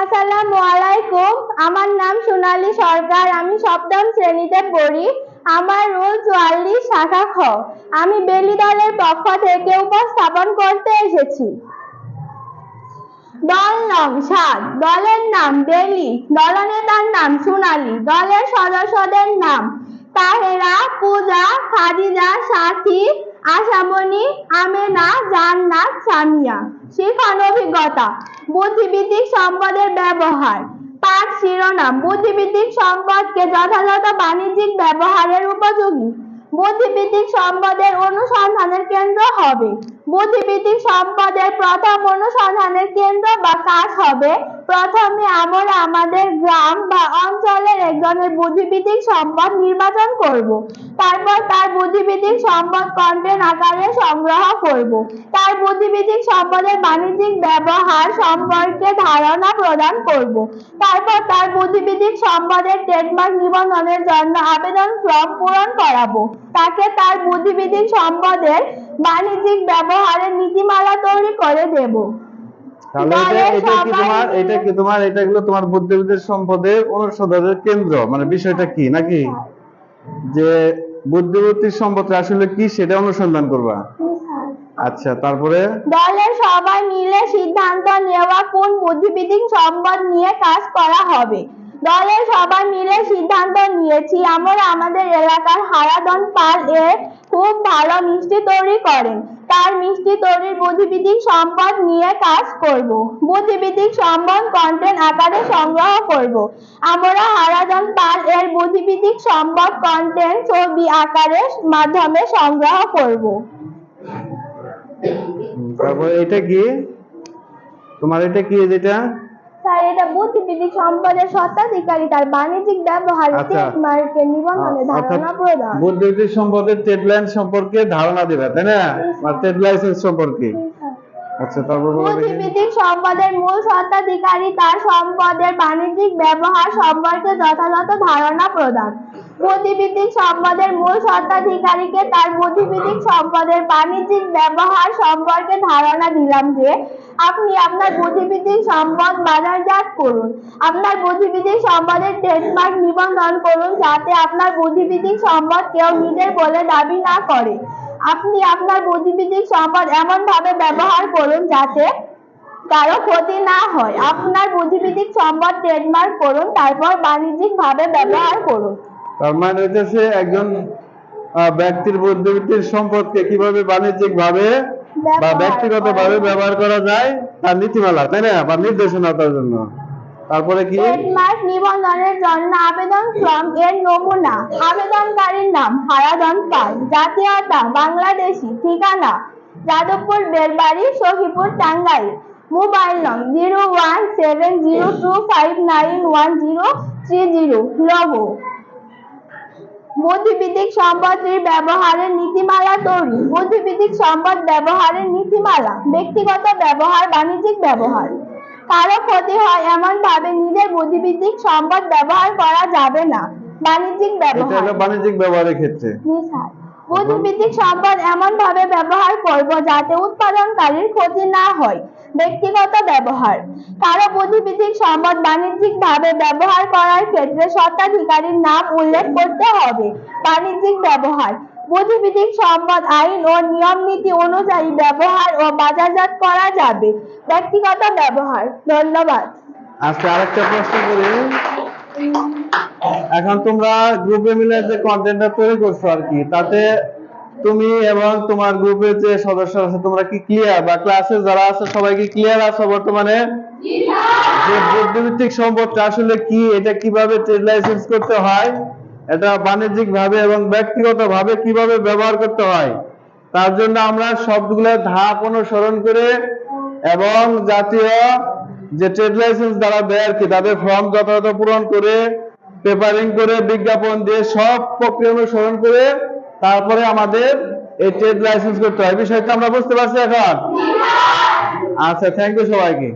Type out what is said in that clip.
আসসালামু আমার নাম সোনালী সরকার। আমি সপ্তম শ্রেণীতে পড়ি। আমার রোল চুয়াল্লিশ শাখা খ। আমি বেলি দলের পক্ষ থেকে উপস্থাপন করতে এসেছি। দল নং সাত। দলের নাম বেলি। দলনেতার নাম সোনালী। দলের সদস্যদের নাম তাহেরা, পূজা, খাদিজা, সাথী, আশামণি, আমেনা, জান্নাত, সামিয়া। শিখন অভিজ্ঞতা। বুদ্ধিবৃত্তিক সম্পদের ব্যবহার। পাঠ শিরোনাম। বুদ্ধিবৃত্তিক সম্পদকে যথাযথ বাণিজ্যিক ব্যবহারের উপযোগী। বুদ্ধিবৃত্তিক সম্পদের অনুসন্ধানের কেন্দ্র হবে। বুদ্ধিবৃত্তিক সম্পদের প্রথম অনুসন্ধানের কেন্দ্র বা কাজ হবে প্রথমে আমরা আমাদের গ্রাম বা অঞ্চলের একজনের বুদ্ধিবৃত্তিক সম্পদ নির্বাচন করব। তারপর তার বুদ্ধিবৃত্তিক সম্পদ কন্টেন্ট আকারে সংগ্রহ করব। তার বুদ্ধিবৃত্তিক সম্পদের বাণিজ্যিক ব্যবহার সম্পর্কে ধারণা প্রদান করব। তারপর তার বুদ্ধিবৃত্তিক সম্পদের ট্রেডমার্ক নিবন্ধনের জন্য আবেদন ফর্ম পূরণ করাবো। তাকে তার বুদ্ধিবৃত্তিক সম্পদের বাণিজ্যিক ব্যবহারের নীতিমালা তৈরি করে দেব। তাহলে এটা এটা কি তোমার এটা কি তোমার এটা গুলো তোমার বুদ্ধিবৃত্তিক সম্পদের অনুসন্ধানের কেন্দ্র? মানে বিষয়টা কি নাকি? যে বুদ্ধিবৃত্তিক সম্পদ আসলে কি সেটা অনুসন্ধান করবা? আচ্ছা তারপরে? দলের সবাই মিলে সিদ্ধান্ত নেওয়া কোন বুদ্ধিবৃত্তিক সম্পদ নিয়ে কাজ করা হবে। দলের সবাই মিলে সিদ্ধান্ত নিয়েছি আমরা আমাদের এলাকার হারাদন পাল এর খুব ভালো মিষ্টি তৈরি করেন। তার মিষ্টি তৈরির বুদ্ধিবৃত্তিক সম্পদ নিয়ে কাজ করব। বুদ্ধিবৃত্তিক সম্পদ কন্টেন্ট আকারে সংগ্রহ করব। আমরা হারাজন পাল এর বুদ্ধিবৃত্তিক সম্পদ কন্টেন্ট ছবি আকারের মাধ্যমে সংগ্রহ করব। তারপর এটা কি? তোমার এটা কি যেটা? এটা বুদ্ধিবৃত্তিক সম্পদের স্বত্বাধিকারী তার বাণিজ্যিক ব্যবহার আচ্ছা। ট্রেডমার্কের নিবন্ধনে ধারণা প্রদান। বুদ্ধিবৃত্তিক সম্পদের ট্রেড লাইন সম্পর্কে ধারণা দেবে তাই না? ট্রেড লাইসেন্স সম্পর্কে। আচ্ছা তারপর। বুদ্ধিবৃত্তিক সম্পদের মূল স্বত্বাধিকারী তার সম্পদের বাণিজ্যিক ব্যবহার সম্পর্কে যথাযথ ধারণা প্রদান। বুদ্ধিবৃত্তিক সম্পদের মূল স্বত্বাধিকারীকে তার বুদ্ধিবৃত্তিক সম্পদের বাণিজ্যিক ব্যবহার সম্পর্কে ধারণা দিলাম যে, আপনি আপনার বুদ্ধিবৃত্তিক সম্পদ বাজারজাত করুন। আপনার বুদ্ধিবৃত্তিক সম্পদের ট্রেডমার্ক নিবন্ধন করুন যাতে আপনার বুদ্ধিবৃত্তিক সম্পদ কেউ নিজের বলে দাবি না করে। আপনি আপনার বুদ্ধিবৃত্তিক সম্পদ এমনভাবে ব্যবহার করুন যাতে কারও ক্ষতি না হয়। আপনার বুদ্ধিবৃত্তিক সম্পদ ট্রেডমার্ক করুন, তারপর বাণিজ্যিকভাবে ব্যবহার করুন। তার মানে হচ্ছে একজন ব্যক্তির বুদ্ধিবৃত্তির সম্পদকে কীভাবে বাণিজ্যিক ভাবে বা ব্যক্তিগত ভাবে ব্যবহার করা যায় তার নীতিমালা তাই না? বা নির্দেশনা তার জন্য। তারপরে কি? ট্রেডমার্ক নিবন্ধনের জন্য আবেদন ফর্ম এর নমুনা। আবেদনকারীর নাম হারাধন পাল। জাতীয়তা বাংলাদেশি ঠিকানা যাদবপুর বেলবাড়ি সখীপুর টাঙ্গাইল। মোবাইল নং zero one seven zero two five nine one zero three zero. Logo বুদ্ধিবৃত্তিক সম্পদের ব্যবহারের নীতিমালা তৈরি। বুদ্ধিবৃত্তিক সম্পদ ব্যবহারের নীতিমালা ব্যক্তিগত ব্যবহার বাণিজ্যিক ব্যবহার। কারও ক্ষতি হয় এমন ভাবে নিজের বুদ্ধিবৃত্তিক সম্পদ ব্যবহার করা যাবে না। বাণিজ্যিক ব্যবহার। বাণিজ্যিক ব্যবহারের ক্ষেত্রে। জি স্যার। বুদ্ধিবৃত্তিক সম্পদ এমন ভাবে ব্যবহার করব যাতে উৎপাদনকারীর ক্ষতি না হয়। ব্যক্তিগত ব্যবহার। কারও বুদ্ধিবৃত্তিক সম্পদ বাণিজ্যিক ভাবে ব্যবহার করার ক্ষেত্রে স্বত্বাধিকারীর নাম উল্লেখ করতে হবে। বাণিজ্যিক ব্যবহার। বুদ্ধিবৃত্তিক সম্পদ আইন ও নিয়ম নীতি অনুযায়ী ব্যবহার ও বাজারজাত করা যাবে। ব্যক্তিগত ব্যবহার। ধন্যবাদ। আজকে আরেকটা প্রশ্ন করি। এখন তোমরা গ্রুপে মিলে যে কন্টেন্টটা তৈরি করছ আর কি, তাতে তুমি এবং তোমার গ্রুপের যে সদস্য আছে, তোমরা কি ক্লিয়ার বা ক্লাসে যারা আছে, সবাই কি ক্লিয়ার আছো বর্তমানে? যে বুদ্ধিভিত্তিক সম্পদটা আসলে কি, এটা কীভাবে ট্রেড লাইসেন্স করতে হয়, এটা বাণিজ্যিক ভাবে এবং ব্যক্তিগত ভাবে কীভাবে ব্যবহার করতে হয়, তার জন্য আমরা সবগুলো ধাপ অনুসরণ করে এবং জাতীয় যে ট্রেড লাইসেন্স দ্বারা দেয় আর কি? তাদের ফর্ম যথাযথ পূরণ করে পেপারিং করে, বিজ্ঞাপন দিয়ে সব প্রক্রিয়া অনুসরণ করে তারপরে আমাদের এই ট্রেড লাইসেন্স করতে হয়। বিষয়টা আমরা বুঝতে পারছি এখন? আচ্ছা থ্যাংক ইউ সবাইকে।